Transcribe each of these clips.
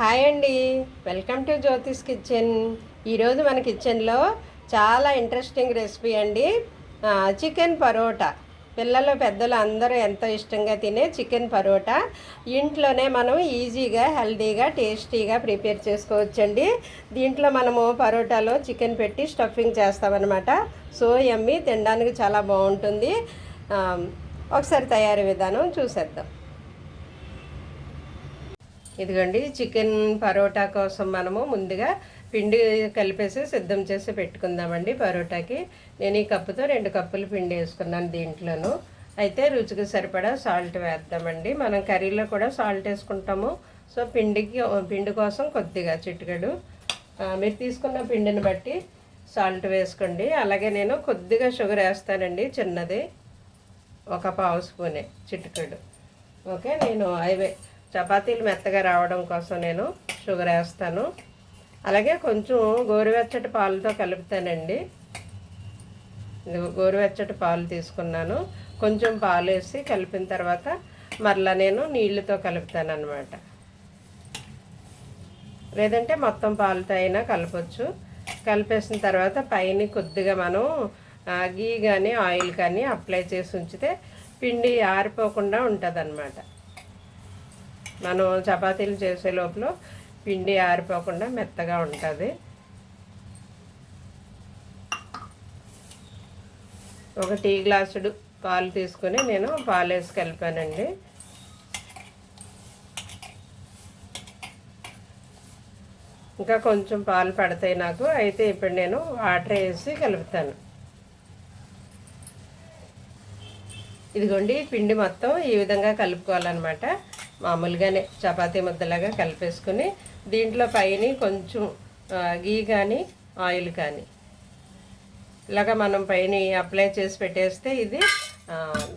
Hi అండి. Welcome to Jyothish kitchen. ఈరోజు మన కిచెన్లో చాలా ఇంట్రెస్టింగ్ రెసిపీ అండి. చికెన్ పరోటా. పిల్లలు పెద్దలు అందరూ ఎంతో ఇష్టంగా తినే చికెన్ పరోటా. ఇంట్లోనే మనం ఈజీగా హెల్దీగా టేస్టీగా ప్రిపేర్ చేసుకోవచ్చండి. దీంట్లో మనము పరోటాలో చికెన్ పెట్టి స్టఫింగ్ చేస్తామన్నమాట. సో ఎమ్మి తినడానికి చాలా బాగుంటుంది. ఒకసారి తయారీ విధానం చూసేద్దాం. ఇదిగోండి చికెన్ పరోటా కోసం మనము ముందుగా పిండి కలిపేసి సిద్ధం చేసి పెట్టుకుందామండి పరోటాకి. నేను ఈ కప్పుతో రెండు కప్పులు పిండి వేసుకున్నాను దీంట్లోనూ. అయితే రుచికి సరిపడా సాల్ట్ వేద్దామండి. మనం కర్రీలో కూడా సాల్ట్ వేసుకుంటాము. సో పిండికి పిండి కోసం కొద్దిగా చిటికెడు. మీరు తీసుకున్న పిండిని బట్టి సాల్ట్ వేసుకోండి. అలాగే నేను కొద్దిగా షుగర్ వేస్తానండి చిన్నది. ఒక పావు స్పూనే చిటికెడు. ఓకే నేను అవి చపాతీలు మెత్తగా రావడం కోసం నేను షుగర్ వేస్తాను. అలాగే కొంచెం గోరువెచ్చటి పాలతో కలుపుతానండి. గోరువెచ్చటి పాలు తీసుకున్నాను. కొంచెం పాలు వేసి కలిపిన తర్వాత మరలా నేను నీళ్ళతో కలుపుతాను అనమాట లేదంటే మొత్తం పాలతో అయినా కలపచ్చు. కలిపేసిన తర్వాత పైన కొద్దిగా మనం గీ కానీ ఆయిల్ కానీ అప్లై చేసి ఉంచితే పిండి ఆరిపోకుండా ఉంటుంది మనం చపాతీలు చేసే లోపల పిండి ఆరిపోకుండా మెత్తగా ఉంటుంది. ఒక టీ గ్లాసుడు పాలు తీసుకొని నేను పాలు వేసి కలిపానండి. ఇంకా కొంచెం పాలు పడతాయి నాకు అయితే ఇప్పుడు నేను వాటర్ వేసి కలుపుతాను. ఇదిగోండి పిండి మొత్తం ఈ విధంగా కలుపుకోవాలన్నమాట. మామూలుగానే చపాతీ ముద్దలాగా కలిపేసుకుని దీంట్లో పైన కొంచెం గీ కానీ ఆయిల్ కానీ. ఇలాగ మనం పైన అప్లై చేసి పెట్టేస్తే ఇది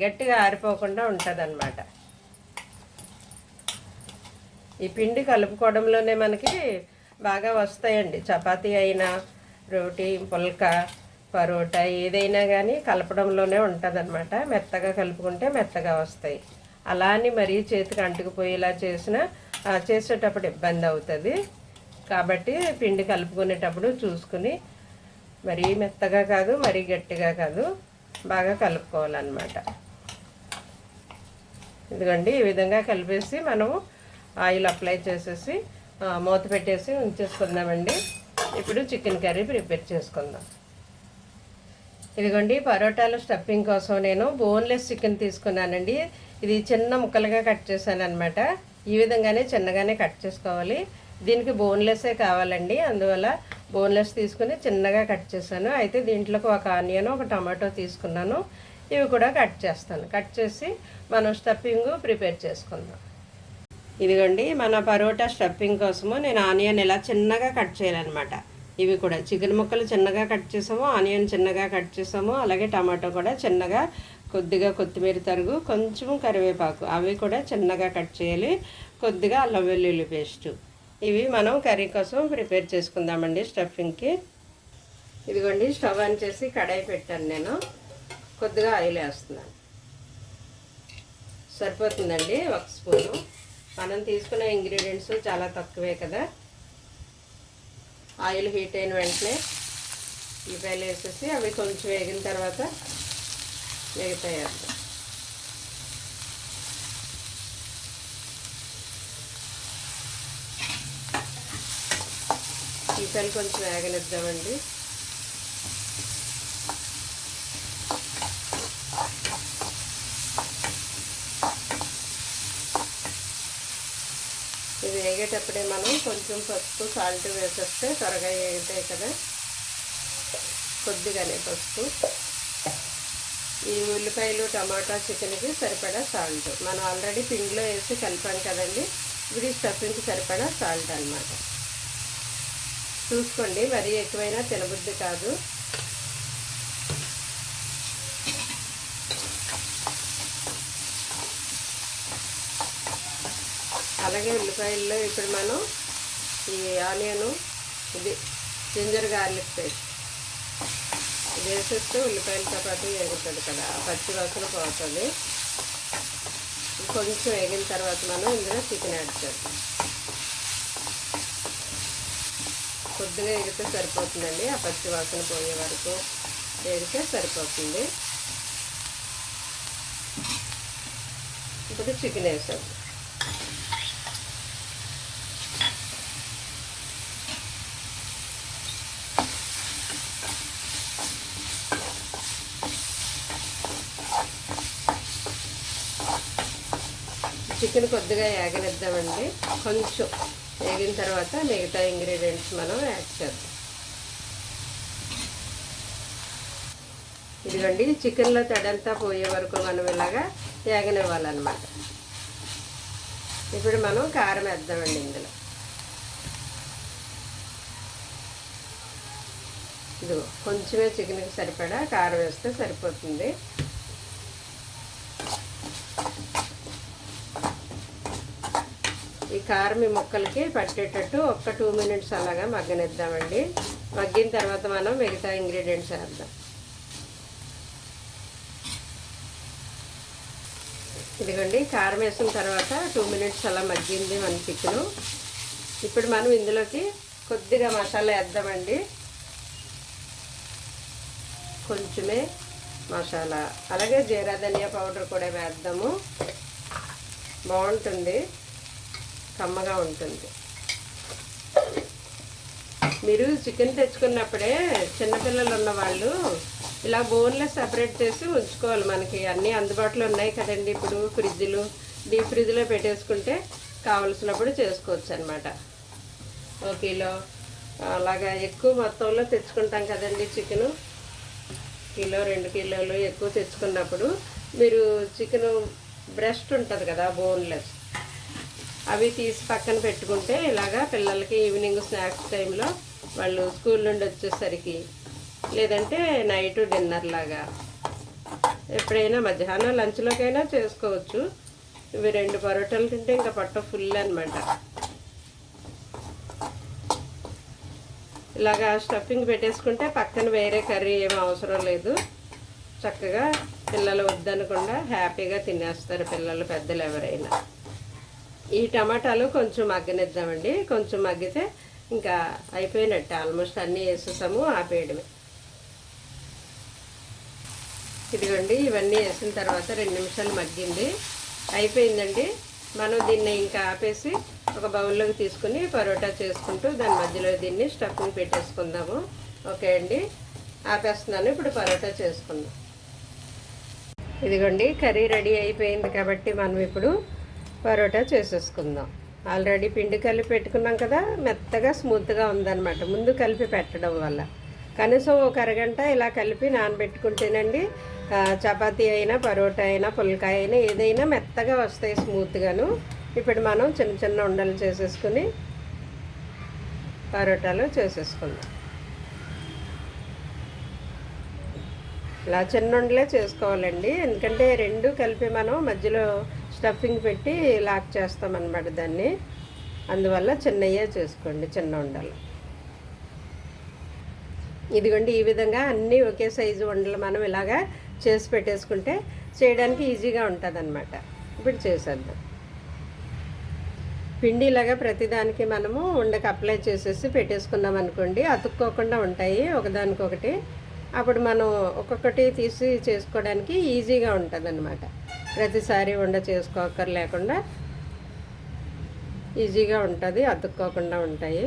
గట్టిగా ఆరిపోకుండా ఉంటుంది ఈ పిండి కలుపుకోవడంలోనే మనకి బాగా వస్తాయండి. చపాతీ అయినా రోటీ పుల్క పరోటా ఏదైనా కానీ కలపడంలోనే ఉంటుందన్నమాట. మెత్తగా కలుపుకుంటే మెత్తగా వస్తాయి. అలా అని మరీ చేతికి అంటుకుపోయేలా చేసిన చేసేటప్పుడు ఇబ్బంది అవుతుంది. కాబట్టి పిండి కలుపుకునేటప్పుడు చూసుకుని మరీ మెత్తగా కాదు మరీ గట్టిగా కాదు బాగా కలుపుకోవాలన్నమాట. ఇదిగోండి ఈ విధంగా కలిపేసి మనము ఆయిల్ అప్లై చేసేసి మూత పెట్టేసి ఉంచేసుకుందామండి. ఇప్పుడు చికెన్ కర్రీ ప్రిపేర్ చేసుకుందాం. ఇదిగోండి పరోటాలు స్టఫింగ్ కోసం నేను బోన్లెస్ చికెన్ తీసుకున్నానండి. ఇది చిన్న ముక్కలుగా కట్ చేశాను అనమాట ఈ విధంగానే చిన్నగానే కట్ చేసుకోవాలి. దీనికి బోన్లెస్సే కావాలండి. అందువల్ల బోన్లెస్ తీసుకుని చిన్నగా కట్ చేశాను. అయితే దీంట్లోకి ఒక ఆనియన్ ఒక టమాటో తీసుకున్నాను. ఇవి కూడా కట్ చేస్తాను. కట్ చేసి మనం స్టఫింగ్ ప్రిపేర్ చేసుకుందాం. ఇదిగోండి మన పరోటా స్టఫింగ్ కోసము నేను ఆనియన్ ఇలా చిన్నగా కట్ చేయాలన్నమాట. ఇవి కూడా చికెన్ ముక్కలు చిన్నగా కట్ చేసాము ఆనియన్ చిన్నగా కట్ చేసాము అలాగే టమాటో కూడా చిన్నగా కొద్దిగా కొత్తిమీర తరుగు కొంచెం కరివేపాకు. అవి కూడా చిన్నగా కట్ చేయాలి. కొద్దిగా అల్లం వెల్లుల్లి పేస్ట్. ఇవి మనం కర్రీ కోసం ప్రిపేర్ చేసుకుందామండి స్టఫింగ్కి. ఇదిగోండి స్టవ్ ఆన్ చేసి కడాయి పెట్టాను నేను. కొద్దిగా ఆయిల్ వేస్తున్నాను. సరిపోతుందండి ఒక స్పూను. మనం తీసుకున్న ఇంగ్రీడియంట్స్ చాలా తక్కువే కదా. ఆయిల్ హీట్ అయిన వెంటనే ఉల్లిపాయలు వేసేసి అవి కొంచెం వేగిన తర్వాత మిగతాయి వేద్దాం ఈసారి కొంచెం వేగనిద్దామండి. ఇది వేగేటప్పుడే మనం కొంచెం పసుపు సాల్ట్ వేసేస్తే త్వరగా వేగుతాయి కదా. కొద్దిగానే పసుపు. ఈ ఉల్లిపాయలు టమాటా చికెన్కి సరిపడా సాల్ట్. మనం ఆల్రెడీ పిండిలో వేసి కలిపాం కదండి. ఇది స్టఫింగ్కి సరిపడా సాల్ట్ అనమాట చూసుకోండి మరీ ఎక్కువైనా తినబుద్ధి కాదు. అలాగే ఉల్లిపాయల్లో ఇప్పుడు మనం ఈ ఆనియను ఇది జింజర్ గార్లిక్ పేస్ట్ వేసేస్తే ఉల్లిపాయలతో పాటు వేగుతుంది కదా. ఆ పచ్చి వాసన పోతుంది. కొంచెం వేగిన తర్వాత మనం ఇందులో చికెన్ యాడ్ చేద్దాం. కొద్దిగా ఎగితే సరిపోతుందండి. ఆ పచ్చి వాసన పోయే వరకు ఎగితే సరిపోతుంది. ఇప్పుడు చికెన్ వేసాం చికెన్ కొద్దిగా ఏగనిద్దామండి. కొంచెం వేగిన తర్వాత మిగతా ఇంగ్రీడియంట్స్ మనం యాడ్ చేద్దాం. ఇదిగోండి చికెన్లో తడంతా పోయే వరకు మనం ఇలాగా ఏగనివ్వాలన్నమాట. ఇప్పుడు మనం కారం వేద్దామండి ఇందులో. ఇదిగో కొంచెమే చికెన్కి సరిపడా కారం వేస్తే సరిపోతుంది. ఈ కారం ఈ ముక్కలకి పట్టేటట్టు ఒక్క టూ మినిట్స్ అలాగా మగ్గనిద్దామండి. మగ్గిన తర్వాత మనం మిగతా ఇంగ్రీడియంట్స్ వేద్దాం. ఇదిగోండి కారం వేసిన తర్వాత టూ మినిట్స్ అలా మగ్గింది మన చికెను. ఇప్పుడు మనం ఇందులోకి కొద్దిగా మసాలా వేద్దామండి. కొంచెమే మసాలా. అలాగే జీరా ధనియా పౌడర్ కూడా వేద్దాము. బాగుంటుంది. కమ్మగా ఉంటుంది. మీరు చికెన్ తెచ్చుకున్నప్పుడే చిన్నపిల్లలు ఉన్నవాళ్ళు ఇలా బోన్లెస్ సపరేట్ చేసి ఉంచుకోవాలి మనకి. అన్నీ అందుబాటులో ఉన్నాయి కదండి ఇప్పుడు ఫ్రిడ్జ్లు. డీప్ ఫ్రిడ్జ్లో పెట్టేసుకుంటే కావలసినప్పుడు చేసుకోవచ్చు అనమాట ఒక కిలో అలాగా ఎక్కువ మొత్తంలో తెచ్చుకుంటాం కదండి చికెను. కిలో రెండు కిలోలు ఎక్కువ తెచ్చుకున్నప్పుడు మీరు చికెను బ్రెస్ట్ ఉంటుంది కదా బోన్లెస్. అవి తీసి పక్కన పెట్టుకుంటే ఇలాగా పిల్లలకి ఈవినింగ్ స్నాక్స్ టైంలో వాళ్ళు స్కూల్ నుండి వచ్చేసరికి లేదంటే నైట్ డిన్నర్ లాగా. ఎప్పుడైనా మధ్యాహ్నం లంచ్లోకైనా చేసుకోవచ్చు. ఇవి రెండు పరోటాలు తింటే ఇంకా పట్ట ఫుల్ అనమాట ఇలాగా స్టఫింగ్ పెట్టేసుకుంటే పక్కన వేరే కర్రీ ఏం అవసరం లేదు. చక్కగా పిల్లలు వద్దనకుండా హ్యాపీగా తినేస్తారు పిల్లలు పెద్దలు ఎవరైనా. ఈ టమాటాలు కొంచెం మగ్గనిద్దామండి. కొంచెం మగ్గితే ఇంకా అయిపోయినట్టు. ఆల్మోస్ట్ అన్నీ వేసేసాము ఆపేయడమే. ఇదిగోండి ఇవన్నీ వేసిన తర్వాత రెండు నిమిషాలు మగ్గింది. అయిపోయిందండి. మనం దీన్ని ఇంకా ఆపేసి ఒక బౌల్లోకి తీసుకుని పరోటా చేసుకుంటూ దాని మధ్యలో దీన్ని స్టఫింగ్ పెట్టేసుకుందాము. ఓకే అండి. ఆపేస్తున్నాను ఇప్పుడు పరోటా చేసుకుందాం. ఇదిగోండి కర్రీ రెడీ అయిపోయింది కాబట్టి మనం ఇప్పుడు పరోటా చేసేసుకుందాం. ఆల్రెడీ పిండి కలిపి పెట్టుకున్నాం కదా మెత్తగా స్మూత్గా ఉందన్నమాట. ముందు కలిపి పెట్టడం వల్ల. కనీసం ఒక అరగంట ఇలా కలిపి నానబెట్టుకుంటేనండి చపాతీ అయినా పరోటా అయినా పుల్కాయ అయినా ఏదైనా మెత్తగా వస్తాయి స్మూత్గాను. ఇప్పుడు మనం చిన్న చిన్న ఉండలు చేసేసుకుని పరోటాలు చేసేసుకుందాం. ఇలా చిన్న ఉండలే చేసుకోవాలండి. ఎందుకంటే రెండు కలిపి మనం మధ్యలో స్టఫింగ్ పెట్టి లాక్ చేస్తామన్నమాట దాన్ని. అందువల్ల చిన్నయ్యే చేసుకోండి చిన్న ఉండలు. ఇదిగోండి ఈ విధంగా అన్నీ ఒకే సైజు వండలు మనం ఇలాగా చేసి పెట్టేసుకుంటే చేయడానికి ఈజీగా ఉంటుంది అనమాట ఇప్పుడు చేసేద్దాం. పిండి ఇలాగా ప్రతిదానికి మనము ఉండకు అప్లై చేసేసి పెట్టేసుకున్నాం అనుకోండి అతుక్కోకుండా ఉంటాయి ఒకదానికొకటి. అప్పుడు మనం ఒక్కొక్కటి తీసి చేసుకోవడానికి ఈజీగా ఉంటుంది అనమాట ప్రతిసారి వండ చేసుకోకర్ లేకుండా ఈజీగా ఉంటుంది అతుక్కోకుండా ఉంటాయి.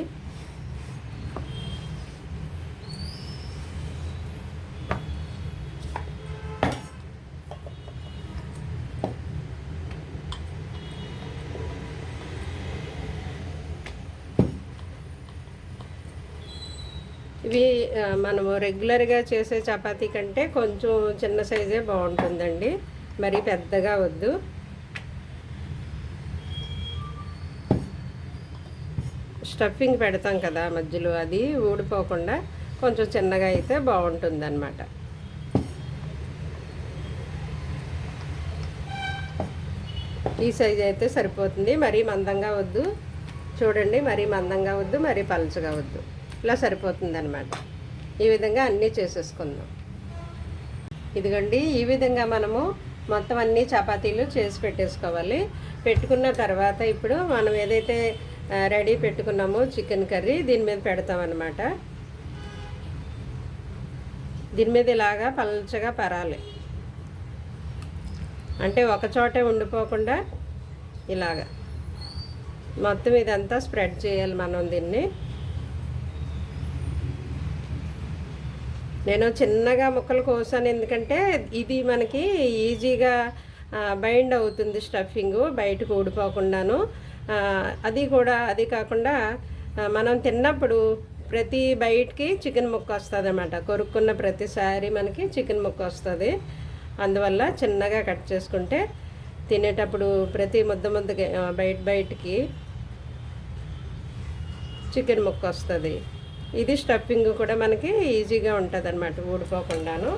ఇవి మనము రెగ్యులర్గా చేసే చపాతీ కంటే కొంచెం చిన్న సైజే బాగుంటుందండి. మరి పెద్దగా వద్దు. స్టఫింగ్ పెడతాం కదా మధ్యలో అది ఊడిపోకుండా కొంచెం చిన్నగా అయితే బాగుంటుందన్నమాట. ఈ సైజ్ అయితే సరిపోతుంది. మరీ మందంగా వద్దు. చూడండి మరీ మందంగా వద్దు మరీ పలుచగా వద్దు. ఇలా సరిపోతుంది అనమాట ఈ విధంగా అన్నీ చేసేసుకుందాం. ఇదిగోండి ఈ విధంగా మనము మొత్తం అన్ని చపాతీలు చేసి పెట్టేసుకోవాలి. పెట్టుకున్న తర్వాత ఇప్పుడు మనం ఏదైతే రెడీ పెట్టుకున్నామో చికెన్ కర్రీ దీని మీద పెడతామన్నమాట. దీని మీద ఇలాగా పల్చగా పరాలి. అంటే ఒక చోటే ఉండిపోకుండా ఇలాగా. మొత్తం ఇదంతా స్ప్రెడ్ చేయాలి మనం దీన్ని. నేను చిన్నగా ముక్కలు కోసాను ఎందుకంటే ఇది మనకి ఈజీగా బైండ్ అవుతుంది స్టఫింగ్ బయటకు ఊడిపోకుండాను. అది కూడా అది కాకుండా మనం తిన్నప్పుడు ప్రతి బయటికి చికెన్ ముక్క వస్తుంది అనమాట కొరుక్కున్న ప్రతిసారి మనకి చికెన్ ముక్క వస్తుంది. అందువల్ల చిన్నగా కట్ చేసుకుంటే తినేటప్పుడు ప్రతి ముద్ద ముద్దకి బయట బయటికి చికెన్ ముక్క వస్తుంది. ఇది స్టఫింగ్ కూడా మనకి ఈజీగా ఉంటుంది అనమాట ఊడిపోకుండాను.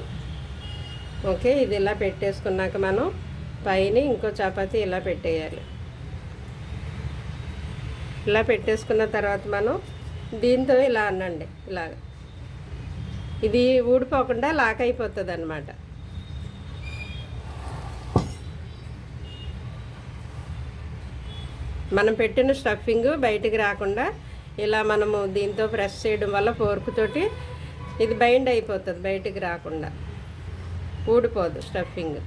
ఓకే ఇది ఇలా పెట్టేసుకున్నాక మనం పైన ఇంకో చపాతీ ఇలా పెట్టేయాలి. ఇలా పెట్టేసుకున్న తర్వాత మనం దీంతో ఇలా అనండి ఇలాగ. ఇది ఊడిపోకుండా లాక్ అయిపోతుంది అనమాట మనం పెట్టిన స్టఫింగ్ బయటికి రాకుండా ఇలా మనము దీంతో ప్రెస్ చేయడం వల్ల ఫోర్క్తోటి ఇది బైండ్ అయిపోతుంది బయటికి రాకుండా. ఊడిపోదు స్టఫింగ్.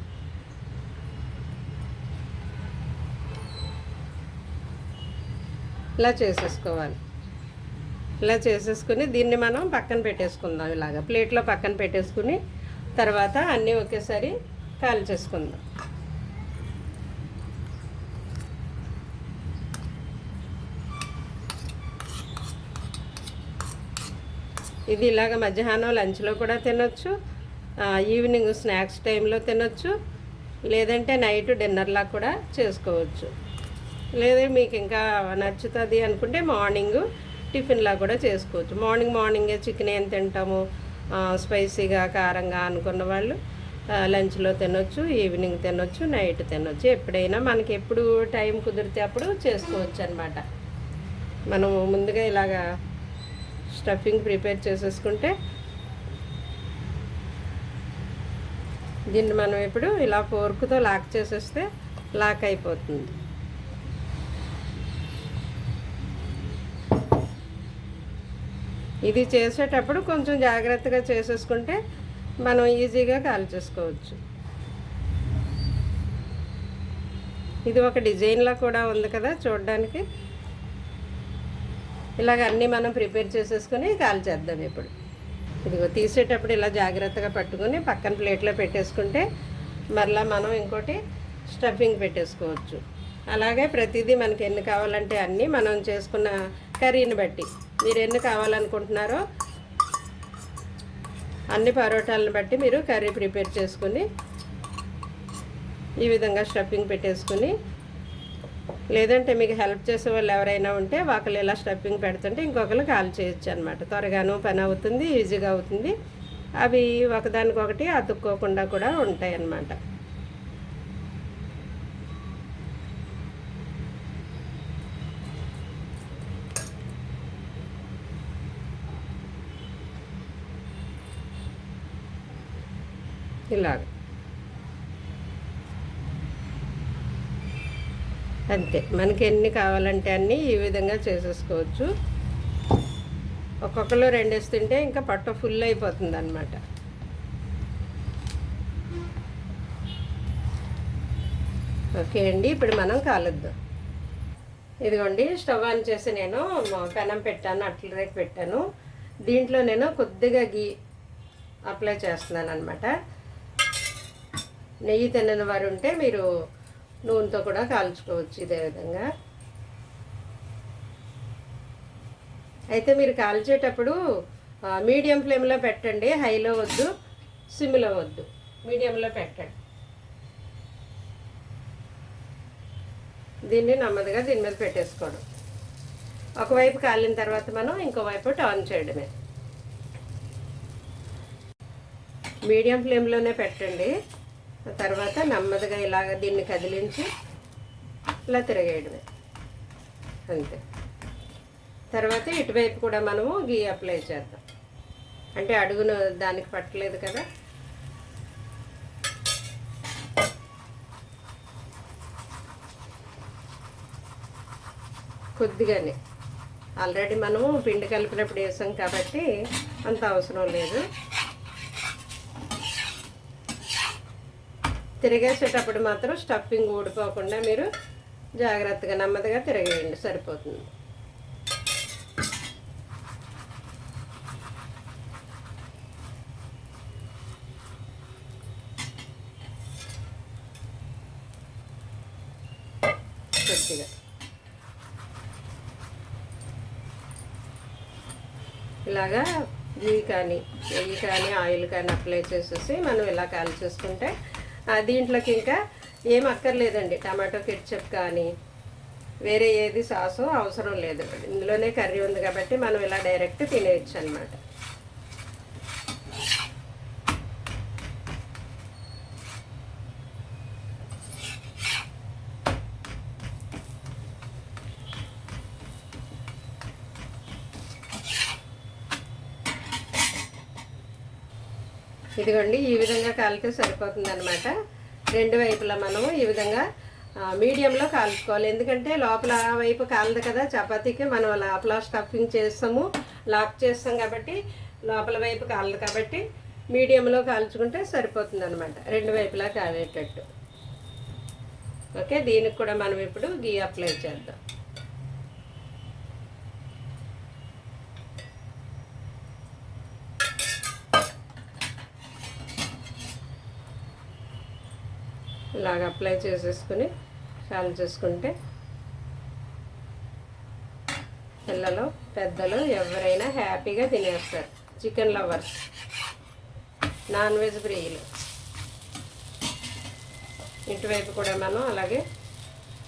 ఇలా చేసేసుకోవాలి. ఇలా చేసేసుకుని దీన్ని మనం పక్కన పెట్టేసుకుందాం ఇలాగ. ప్లేట్లో పక్కన పెట్టేసుకుని తర్వాత అన్నీ ఒకేసారి కాల్ చేసుకుందాం ఇది ఇలాగ మధ్యాహ్నం లంచ్లో కూడా తినొచ్చు. ఈవినింగ్ స్నాక్స్ టైంలో తినొచ్చు. లేదంటే నైట్ డిన్నర్లా కూడా చేసుకోవచ్చు. లేదా మీకు ఇంకా నచ్చుతుంది అనుకుంటే మార్నింగ్ టిఫిన్లా కూడా చేసుకోవచ్చు. మార్నింగ్ మార్నింగే చికెన్ ఏం తింటాము? స్పైసీగా కారంగా అనుకున్న వాళ్ళు లంచ్లో తినొచ్చు ఈవినింగ్ తినొచ్చు నైట్ తినొచ్చు. ఎప్పుడైనా మనకి ఎప్పుడు టైం కుదిరితే అప్పుడు చేసుకోవచ్చు అనమాట మనం ముందుగా ఇలాగా స్టఫింగ్ ప్రిపేర్ చేసేసుకుంటే దీన్ని మనం ఇప్పుడు ఇలా ఫోర్క్తో లాక్ చేసేస్తే లాక్ అయిపోతుంది. ఇది చేసేటప్పుడు కొంచెం జాగ్రత్తగా చేసేసుకుంటే మనం ఈజీగా కాల్ చేసుకోవచ్చు. ఇది ఒక డిజైన్లా కూడా ఉంది కదా చూడడానికి. ఇలాగ అన్నీ మనం ప్రిపేర్ చేసేసుకొని కాల్ చేద్దాం ఇప్పుడు. ఇదిగో తీసేటప్పుడు ఇలా జాగ్రత్తగా పట్టుకుని పక్కన ప్లేట్లో పెట్టేసుకుంటే మరలా మనం ఇంకోటి స్టఫింగ్ పెట్టేసుకోవచ్చు. అలాగే ప్రతిదీ మనకి ఎన్ని కావాలంటే అన్నీ మనం చేసుకున్న కర్రీని బట్టి. మీరు ఎన్ని కావాలనుకుంటున్నారో అన్ని పరోటాలను బట్టి మీరు కర్రీ ప్రిపేర్ చేసుకుని ఈ విధంగా స్టఫింగ్ పెట్టేసుకుని లేదంటే మీకు హెల్ప్ చేసే వాళ్ళు ఎవరైనా ఉంటే ఒకళ్ళు ఇలా స్టఫింగ్ పెడుతుంటే ఇంకొకరు కాల్ చేయొచ్చు అనమాట త్వరగాను పని అవుతుంది ఈజీగా అవుతుంది. అవి ఒకదానికొకటి అతుక్కోకుండా కూడా ఉంటాయి అన్నమాట. ఇలాగ. అంతే. మనకి ఎన్ని కావాలంటే అన్నీ ఈ విధంగా చేసేసుకోవచ్చు. ఒక్కొక్కరు రెండు వేస్తుంటే ఇంకా పట్ట ఫుల్ అయిపోతుంది అనమాట ఓకే అండి ఇప్పుడు మనం కాలుద్దాం. ఇదిగోండి స్టవ్ ఆన్ చేసి నేను పెనం పెట్టాను అట్ల రేపు పెట్టాను. దీంట్లో నేను కొద్దిగా గీ అప్లై చేస్తున్నాను అనమాట నెయ్యి తినని వారు ఉంటే మీరు నూనెతో కూడా కాల్చుకోవచ్చు ఇదే విధంగా. అయితే మీరు కాల్చేటప్పుడు మీడియం ఫ్లేమ్లో పెట్టండి హైలో వద్దు సిమ్లో వద్దు. మీడియంలో పెట్టండి. దీన్ని నెమ్మదిగా దీని మీద పెట్టేసుకోవడం. ఒకవైపు కాలిన తర్వాత మనం ఇంకో వైపు టర్న్ చేయడమే. మీడియం ఫ్లేమ్లోనే పెట్టండి. తర్వాత నెమ్మదిగా ఇలాగ దీన్ని కదిలించి ఇలా తిరగేయడమే. అంతే. తర్వాత ఇటువైపు కూడా మనము గీ అప్లై చేద్దాం. అంటే అడుగును దానికి పట్టలేదు కదా. కొద్దిగానే. ఆల్రెడీ మనము పిండి కలిపినప్పుడు వేసాం కాబట్టి అంత అవసరం లేదు. తిరిగేసేటప్పుడు మాత్రం స్టఫింగ్ ఊడిపోకుండా మీరు జాగ్రత్తగా నెమ్మదిగా తిరగేయండి సరిపోతుంది. కొద్దిగా. ఇలాగా గీ కానీ నెయ్యి కానీ ఆయిల్ కానీ అప్లై చేసేసి మనం ఇలా కాల్ చేసుకుంటే దీంట్లోకి ఇంకా ఏం అక్కర్లేదండి. టమాటో కెట్చప్ కానీ వేరే ఏది సాసు అవసరం లేదు. ఇందులోనే కర్రీ ఉంది కాబట్టి మనం ఇలా డైరెక్ట్ తినేయచ్చు అనమాట ఇదిగోండి ఈ విధంగా కాలితే సరిపోతుంది అనమాట రెండు వైపులా మనము ఈ విధంగా మీడియంలో కాల్చుకోవాలి. ఎందుకంటే లోపల ఆ వైపు కాలదు కదా చపాతీకి మనం లోపల స్టఫింగ్ చేస్తాము లాక్ చేస్తాం కాబట్టి లోపల వైపు కాలదు కాబట్టి మీడియంలో కాల్చుకుంటే సరిపోతుంది అనమాట రెండు వైపులా కాలేటట్టు. ఓకే దీనికి కూడా మనం ఇప్పుడు గీ అప్లై చేద్దాం. ఇలాగ అప్లై చేసేసుకుని కాల్ చేసుకుంటే పిల్లలు పెద్దలు ఎవరైనా హ్యాపీగా తినేస్తారు. Chicken lovers. నాన్ వెజ్ ప్రియులు. ఇటువైపు కూడా మనం అలాగే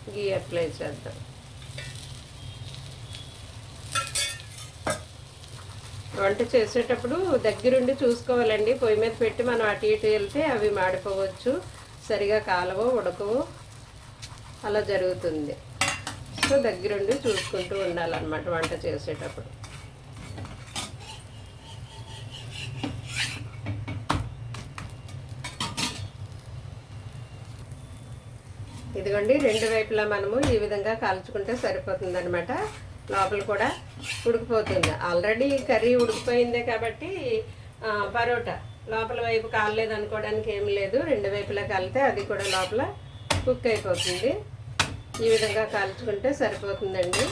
గీ అప్లై చేద్దాం. వంట చేసేటప్పుడు దగ్గరుండి చూసుకోవాలండి. పొయ్యి మీద పెట్టి మనం అటు ఇటు వెళ్తే అవి మాడిపోవచ్చు. సరిగా కాలవో ఉడకవో అలా జరుగుతుంది. సో దగ్గరుండి చూసుకుంటూ ఉండాలన్నమాట వంట చేసేటప్పుడు. ఇదిగోండి రెండు వైపులా మనము ఈ విధంగా కాల్చుకుంటే సరిపోతుంది అనమాట లోపల కూడా ఉడికిపోతుంది. ఆల్రెడీ కర్రీ ఉడికిపోయిందే కాబట్టి పరోటా. లోపల వైపు కాలలేదు అనుకోవడానికి ఏం లేదు. రెండు వైపులా కాలితే అది కూడా లోపల కుక్ అయిపోతుంది. ఈ విధంగా కాల్చుకుంటే సరిపోతుందండి.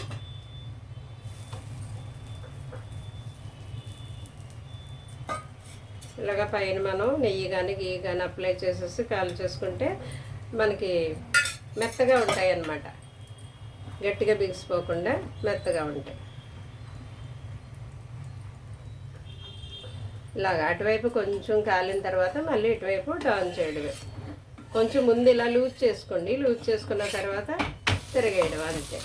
ఇలాగ పైన మనం నెయ్యి కానీ గీ కానీ అప్లై చేసేసి కాలు చేసుకుంటే మనకి మెత్తగా ఉంటాయి అన్నమాట గట్టిగా బిగిసిపోకుండా మెత్తగా ఉంటాయి. ఇలాగ అటువైపు కొంచెం కాలిన తర్వాత మళ్ళీ ఇటువైపు టర్న్ చేయడమే. కొంచెం ముందు ఇలా లూజ్ చేసుకోండి. లూజ్ చేసుకున్న తర్వాత తిరగేయడం అంతే.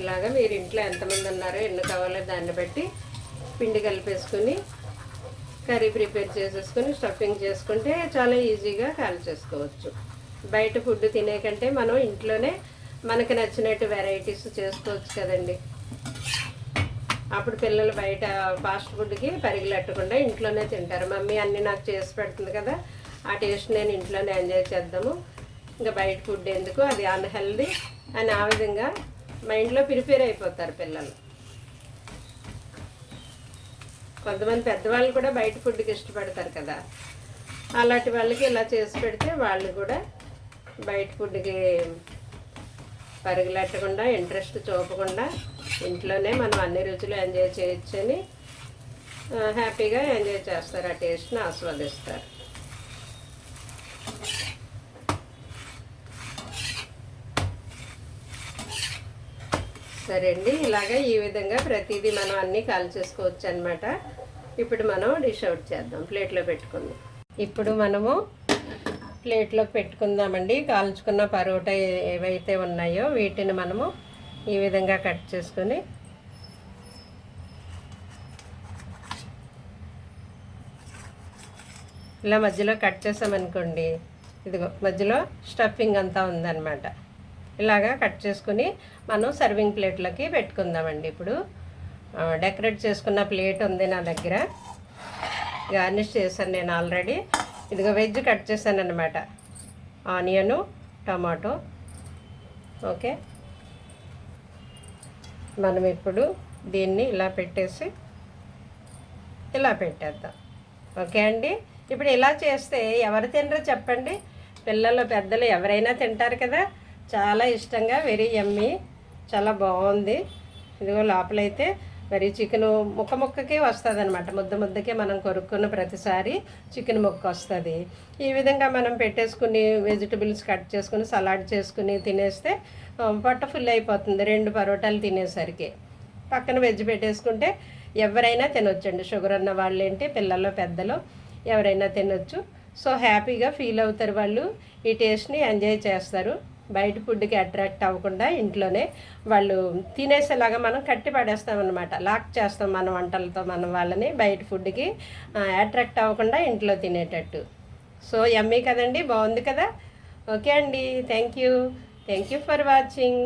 ఇలాగ మీరు ఇంట్లో ఎంతమంది ఉన్నారో ఎన్ని కావాలో దాన్ని బట్టి పిండి కలిపేసుకుని కర్రీ ప్రిపేర్ చేసేసుకుని స్టఫింగ్ చేసుకుంటే చాలా ఈజీగా కాల్ చేసుకోవచ్చు. బయట ఫుడ్ తినే కంటే మనం ఇంట్లోనే మనకు నచ్చినట్టు వెరైటీస్ చేసుకోవచ్చు కదండి. అప్పుడు పిల్లలు బయట ఫాస్ట్ ఫుడ్కి పరిగెలట్టకుండా ఇంట్లోనే తింటారు. మమ్మీ అన్నీ నాకు చేసి పెడుతుంది కదా ఆ టేస్ట్ నేను ఇంట్లోనే ఎంజాయ్ చేద్దాము. ఇంకా బయట ఫుడ్ ఎందుకు? అది అన్హెల్దీ అని ఆ విధంగా మైండ్లో ప్రిపేర్ అయిపోతారు పిల్లలు. కొంతమంది పెద్దవాళ్ళు కూడా బయట ఫుడ్కి ఇష్టపడతారు కదా. అలాంటి వాళ్ళకి ఇలా చేసి పెడితే వాళ్ళు కూడా బయట ఫుడ్కి పరుగులెట్టకుండా ఇంట్రెస్ట్ చూపకుండా ఇంట్లోనే మనం అన్ని రుచులు ఎంజాయ్ చేయొచ్చని హ్యాపీగా ఎంజాయ్ చేస్తారు. ఆ టేస్ట్ని ఆస్వాదిస్తారు. సరే అండి. ఇలాగ ఈ విధంగా ప్రతిదీ మనం అన్నీ కాల్ చేసుకోవచ్చు అనమాట ఇప్పుడు మనం డిష్ అవుట్ చేద్దాం. ప్లేట్లో పెట్టుకుందాం. ఇప్పుడు మనము ప్లేట్లోకి పెట్టుకుందామండి. కాల్చుకున్న పరోటా ఏవైతే ఉన్నాయో వీటిని మనము ఈ విధంగా కట్ చేసుకొని ఇలా మధ్యలో కట్ చేసామనుకోండి ఇదిగో మధ్యలో స్టఫింగ్ అంతా ఉందన్నమాట. ఇలాగా కట్ చేసుకుని మనం సర్వింగ్ ప్లేట్లోకి పెట్టుకుందామండి. ఇప్పుడు డెకరేట్ చేసుకున్న ప్లేట్ ఉంది నా దగ్గర. గార్నిష్ చేశాను నేను ఆల్రెడీ. ఇదిగో వెజ్ కట్ చేశాను అనమాట ఆనియను టమాటో. ఓకే. మనం ఇప్పుడు దీన్ని ఇలా పెట్టేసి ఇలా పెట్టేద్దాం. ఓకే అండి? ఇప్పుడు ఇలా చేస్తే ఎవరు తినరో చెప్పండి? పిల్లలు పెద్దలు ఎవరైనా తింటారు కదా? చాలా ఇష్టంగా వెరీ ఎమ్మి చాలా బాగుంది. ఇదిగో లోపలైతే మరి చికెన్ ముక్క ముక్కకే వస్తుంది అనమాట ముద్ద ముద్దకే మనం కొరుక్కున్న ప్రతిసారి చికెన్ ముక్క వస్తుంది. ఈ విధంగా మనం పెట్టేసుకుని వెజిటబుల్స్ కట్ చేసుకుని సలాడ్ చేసుకుని తినేస్తే పొట్ట ఫుల్ అయిపోతుంది రెండు పరోటాలు తినేసరికి. పక్కన వెజ్ పెట్టేసుకుంటే ఎవరైనా తినొచ్చండి. షుగర్ ఉన్న వాళ్ళు ఏంటి పిల్లలు పెద్దలు ఎవరైనా తినొచ్చు. సో హ్యాపీగా ఫీల్ అవుతారు వాళ్ళు. ఈ టేస్ట్ని ఎంజాయ్ చేస్తారు. బయట ఫుడ్కి అట్రాక్ట్ అవ్వకుండా ఇంట్లోనే వాళ్ళు తినేసేలాగా మనం కట్టి పడేస్తామన్నమాట లాక్ చేస్తాం మన వంటలతో మన వాళ్ళని బయట ఫుడ్కి అట్రాక్ట్ అవ్వకుండా ఇంట్లో తినేటట్టు. సో ఎమ్మీ కదండి బాగుంది కదా? ఓకే అండి thank you thank you for watching.